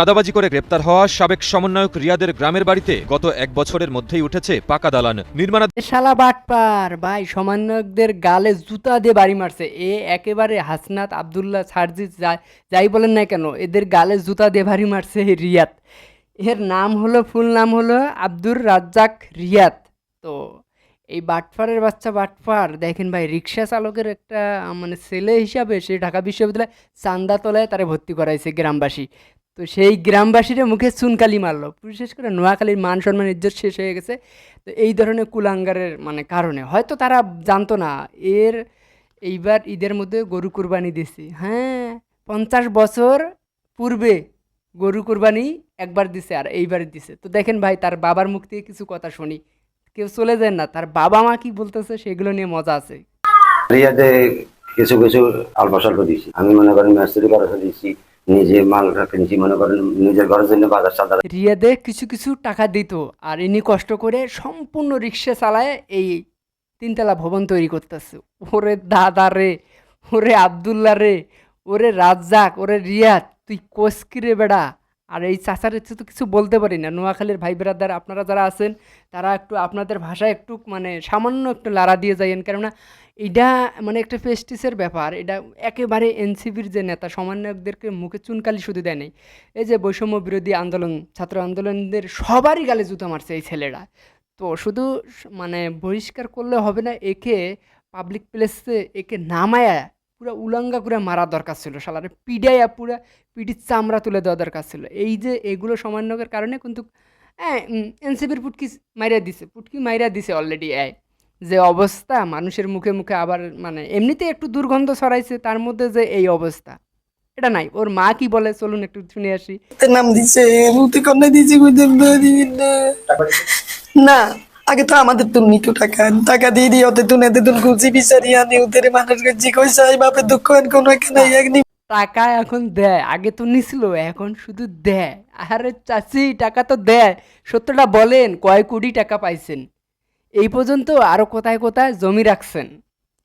চাঁদাবাজি করে গ্রেপ্তার হওয়া সাবেক সমন্বয়ক রিয়াদের গ্রামের বাড়িতে গত এক বছরের মধ্যেই উঠেছে পাকা দালান। নির্মাণ শালা বাটপার, ভাই, সমন্বয়কদের গালে জুতা দিয়ে বাড়ি মারছে। এ একেবারে হাসনাত আবদুল্লাহ সার্জিস যাই বলেন না কেন, এদের গালে জুতা দিয়ে বাড়ি মারছে রিয়াদ। এর নাম হলো, ফুল নাম হলো আব্দুর রাজ্জাক রিয়াদ। তো এই বাটফারের বাচ্চা বাটফার দেখেন ভাই, রিক্সা চালকের একটা মানে ছেলে হিসাবে সে ঢাকা বিশ্ববিদ্যালয়ে চান্দা চান্দাতলায় তারা ভর্তি করাইছে গ্রামবাসী। তো সেই গ্রামবাসীরা মুখে চুনকালি মারলো। বিশেষ করে নোয়াখালীর মান সম্মান ইজ্জত শেষ হয়ে গেছে। তো এই ধরনের কুলাঙ্গারের মানে কারণে। হয়তো তারা জানতো না, এর এইবার ঈদের মধ্যে গরু কুরবানি দিছি। হ্যাঁ পঞ্চাশ বছর পূর্বে গরু কুরবানি একবার দিছে আর এইবার দিছে। তো দেখেন ভাই, তার বাবার মুখ থেকে কিছু কথা শুনি। কেউ চলে যায় না, তার বাবা মা কি বলতেছে সেগুলো নিয়ে মজা আছে। কিছু কিছু দিছি আমি মনে করেন মেস্তুরি খরচ দিচ্ছি নিজে মাল কিনছি মনে করেন নিজের ঘরের জন্য বাজার সাদা রিয়াদে কিছু কিছু টাকা দিত আর ইনি কষ্ট করে সম্পূর্ণ রিক্সা চালায় এই তিনতলা ভবন তৈরি করতেছে। ওরে দাদা রে, ওরে আবদুল্লা রে, ওরে রাজ্জাক, ওরে রিয়াদ, তুই কোসকি রে বেড়া? আর এই চাচার হচ্ছে তো কিছু বলতে পারি না। নোয়াখালীর ভাই বেড়াদার আপনারা যারা আছেন, তারা একটু আপনাদের ভাষায় একটু মানে সামান্য একটু লাড়া দিয়ে যাইয়েন। কেননা এটা মানে একটা পেস্টিসের ব্যাপার। এটা একেবারে এনসিপির যে নেতা, সমন্বয়কদেরকে মুখে চুনকালি শুধু দেয় নাই। এই যে বৈষম্য বিরোধী আন্দোলন, ছাত্র আন্দোলনদের সবারই গালে জুতো মারছে এই ছেলেরা। তো শুধু মানে বহিষ্কার করলে হবে না, একে পাবলিক প্লেসে একে নামায়া পুরা উলঙ্গা করে মারা দরকার ছিল। শালারে পিডাইয়া পুরা পিডির চামড়া তুলে দেওয়া দরকার ছিল। এই যে এগুলো সমন্বয়ের কারণে কিন্তু হ্যাঁ এনসিপির পুটকি মাইরা দিছে, পুটকি মাইরা দিছে অলরেডি এ যে অবস্থা মানুষের মুখে মুখে আবার মানে এমনিতে একটু দুর্গন্ধ ছড়াইছে তার মধ্যে যে এই অবস্থা। এটা নাই ওর মা কি বলে চলুন একটু শুনে আসি। নাম দিছে কন্যা দিছে? না আগে তো আমাদের তো নিটু টাকা টাকা দিয়ে দিয়ে ওতে তুনে এতে তুন খুঁজি বিচারি আনি ওদের মানুষ জি কইছে আই বাপে দুঃখ এন কোন এখানে একনি টাকা এখন দেয় আগে তো নিছিল এখন শুধু দেয়। আরে চাচি টাকা তো দেয় সত্যটা বলেন কয় কোটি টাকা পাইছেন? এই পর্যন্ত আরও কোথায় কোথায় জমি রাখছেন?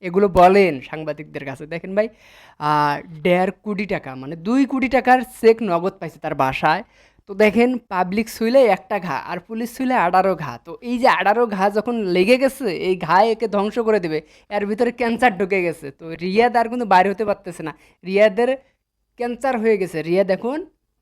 এগুলো বলেন সাংবাদিকদের কাছে। দেখেন ভাই দেড় কোটি টাকা মানে দুই কোটি টাকার চেক নগদ পাইছে তার বাসায়। তো দেখেন, পাবলিক শুইলে একটা ঘা, আর পুলিশ শুইলে আঠারো ঘা। তো এই যে আঠারো ঘা যখন লেগে গেছে, এই ঘা একে ধ্বংস করে দেবে। এর ভিতরে ক্যান্সার ঢুকে গেছে। তো রিয়াদ আর কিন্তু বাইরে হতে পারতেছে না। রিয়াদের ক্যান্সার হয়ে গেছে। রিয়াদ এখন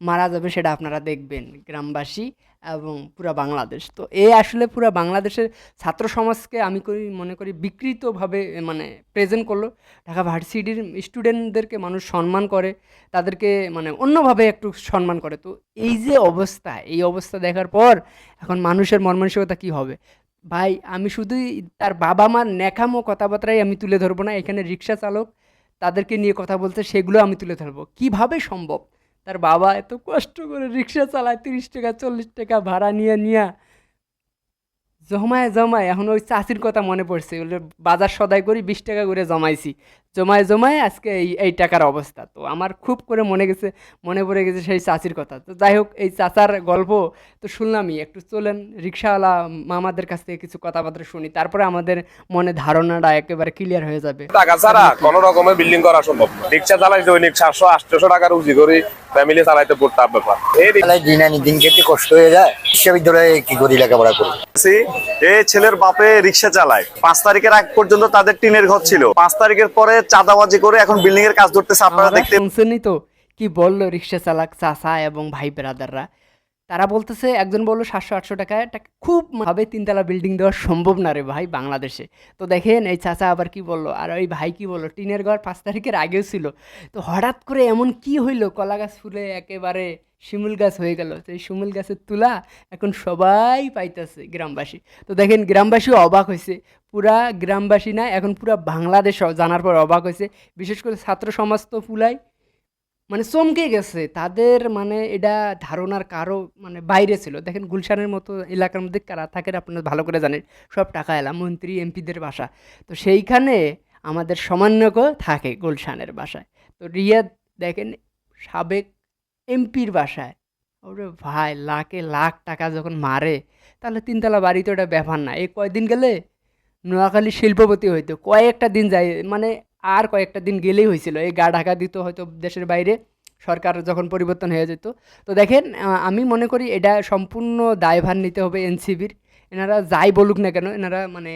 মারা যাবে সেটা আপনারা দেখবেন গ্রামবাসী এবং পুরা বাংলাদেশ। তো এ আসলে পুরা বাংলাদেশের ছাত্র সমাজকে আমি করি, মনে করি বিকৃতভাবে মানে প্রেজেন্ট করল। ঢাকা ভার্সিটির স্টুডেন্টদেরকে মানুষ সম্মান করে, তাদেরকে মানে অন্যভাবে একটু সম্মান করে। তো এই যে অবস্থা, এই অবস্থা দেখার পর এখন মানুষের মর্মানসিকতা কী হবে? ভাই, আমি শুধুই তার বাবা মার ন্যাকামো কথাবার্তাই আমি তুলে ধরবো না। এখানে রিক্সা চালক তাদেরকে নিয়ে কথা বলতে সেগুলো আমি তুলে ধরবো। কীভাবে সম্ভব? তার বাবা এত কষ্ট করে রিক্সা চালায়, তিরিশ টাকা, চল্লিশ টাকা ভাড়া নিয়ে নিয়ে। জমায় জমায়, এখন ওই চাষির কথা মনে পড়ছে। বলে, বাজার সদাই করি, বিশ টাকা করে জমাইছি। জমায় জমায় আজকে এই এই টাকার অবস্থা। তো আমার খুব করে মনে গেছে, মনে পড়ে গেছে সেই চাষির কথা। তো যাই হোক, এই চাচার গল্প তো শুনলামই। একটু চলেন, রিক্সাওয়ালা মামাদের কাছ থেকে কিছু কথাবার্তা শুনি। তারপরে আমাদের মনে ধারণাটা একেবারে ক্লিয়ার হয়ে যাবে। টাকা ছাড়া কোন রকমের বিল্ডিং করা সম্ভব রিক্সা চালাই দৈনিক সাতশো আটশো টাকার উজি করি। ফ্যামিলি চালাইতে পড়তে ব্যাপার। দিন খেতে কষ্ট হয়ে যায় বিশ্ববিদ্যালয়ে কি করি লেখাপড়া করি এই ছেলের বাপে রিক্সা চালায়। পাঁচ তারিখের আগ পর্যন্ত তাদের টিনের ঘর ছিল। পাঁচ তারিখের পরে চাঁদাবাজি করে এখন বিল্ডিং এর কাজ ধরতেছে আপনারা দেখতে শুনছেনই তো কি বলল রিক্সা চালাক চাষা এবং ভাই ব্রাদাররা তারা বলতেছে, একজন বলল, সাতশো, আটশো টাকায় একটা খুব ভাবে তিনতলা বিল্ডিং দেওয়া সম্ভব না রে ভাই বাংলাদেশে। তো দেখেন, এই চাচা আবার কি বলল, আর ওই ভাই কি বলল, টিনের ঘর পাঁচ তারিখের আগেও ছিল। তো হঠাৎ করে এমন কি হইল, কলা গাছ ফুলে একেবারে শিমুল গাছ হয়ে গেল। এই শিমুল গাছের তুলা এখন সবাই পাইতেছে গ্রামবাসী। তো দেখেন, গ্রামবাসীও অবাক হয়েছে পুরা গ্রামবাসী না, এখন পুরা বাংলাদেশ জানার পর অবাক হয়েছে বিশেষ করে ছাত্র সমাজ তো পুলাই মানে চমকে গেছে। তাদের মানে এটা ধারণার কারও মানে বাইরে ছিল। দেখেন গুলশানের মতো এলাকার মধ্যে কারা থাকেন আপনারা ভালো করে জানেন। সব টাকা এলাম, মন্ত্রী, এমপিদের বাসা। তো সেইখানে আমাদের সমন্বয়কও থাকে গুলশানের বাসায়। তো রিয়াদ দেখেন সাবেক এমপির বাসায়। ওরে ভাই, লাখে লাখ টাকা যখন মারে, তাহলে তিনতলা বাড়ি তো এটা ব্যাপার না। এই কয়দিন গেলে নোয়াখালী শিল্পপতি হইতো। কয়েকটা দিন যায় মানে আর কয়েকটা দিন গেলেই হয়েছিল। এই গা ঢাকা দিত হয়তো দেশের বাইরে, সরকার যখন পরিবর্তন হয়ে যেত। তো দেখেন আমি মনে করি এটা সম্পূর্ণ দায়ভার নিতে হবে এনসিবির। এনারা যাই বলুক না কেন, এনারা মানে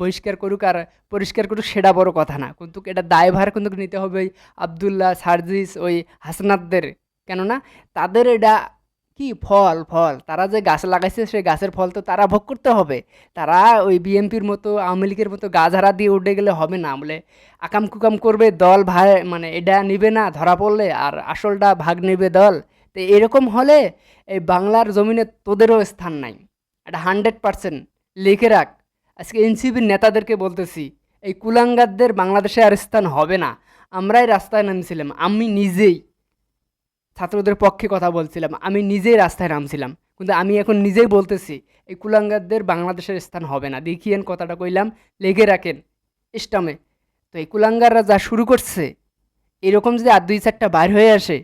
বহিষ্কার করুক আর পরিষ্কার করুক সেটা বড় কথা না। কিন্তু এটা দায়ভার কিন্তু নিতে হবে ওই আবদুল্লাহ সার্জিস, ওই হাসনাতদের। কেননা তাদের এটা কি ফল ফল? তারা যে গাছ লাগাইছে, সেই গাছের ফল তো তারা ভোগ করতে হবে। তারা ওই বিএনপির মতো, আওয়ামী লীগের মতো গাছহারা দিয়ে উঠে গেলে হবে না। বলে আকাম কুকাম করবে, দল ভাই মানে এটা নিবে না, ধরা পড়লে, আর আসলটা ভাগ নেবে দল। তো এরকম হলে এই বাংলার জমিনে তোদেরও স্থান নাই। এটা হান্ড্রেড পার্সেন্ট লিখে রাখ। আজকে এনসিবির নেতাদেরকে বলতেছি, এই কুলাঙ্গারদের বাংলাদেশে আর স্থান হবে না। আমরাই রাস্তায় নামছিলাম, আমি নিজেই। ছাত্রদের পক্ষে কথা বলছিলাম। আমি নিজেই রাস্তায় নামছিলাম। কিন্তু আমি এখন নিজেই বলতেছি, এই কুলাঙ্গারদের বাংলাদেশের স্থান হবে না। দেখিয়েন কথাটা কইলাম, লেগে রাখেন ইস্টামে তো এই কুলাঙ্গাররা যা শুরু করছে, এরকম যদি আর দুই চারটা বাইর হয়ে আসে,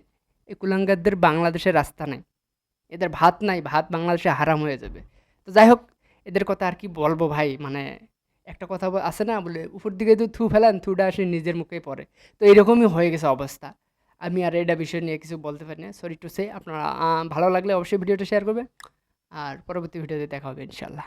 এই কুলাঙ্গারদের বাংলাদেশের রাস্তা নাই। এদের ভাত নাই, ভাত বাংলাদেশে হারাম হয়ে যাবে। তো যাই হোক, এদের কথা আর কি বলব ভাই? মানে একটা কথা আছে না বলে, উপর দিকে তো থু ফেলান, থুটা আসে নিজের মুখেই পড়ে। তো এরকমই হয়ে গেছে অবস্থা। আমি আর এটা বিষয় নিয়ে কিছু বলতে পারি না। সরি টু সে আপনারা ভালো লাগলে অবশ্যই ভিডিওটা শেয়ার করবে আর পরবর্তী ভিডিওতে দেখা হবে ইনশাল্লাহ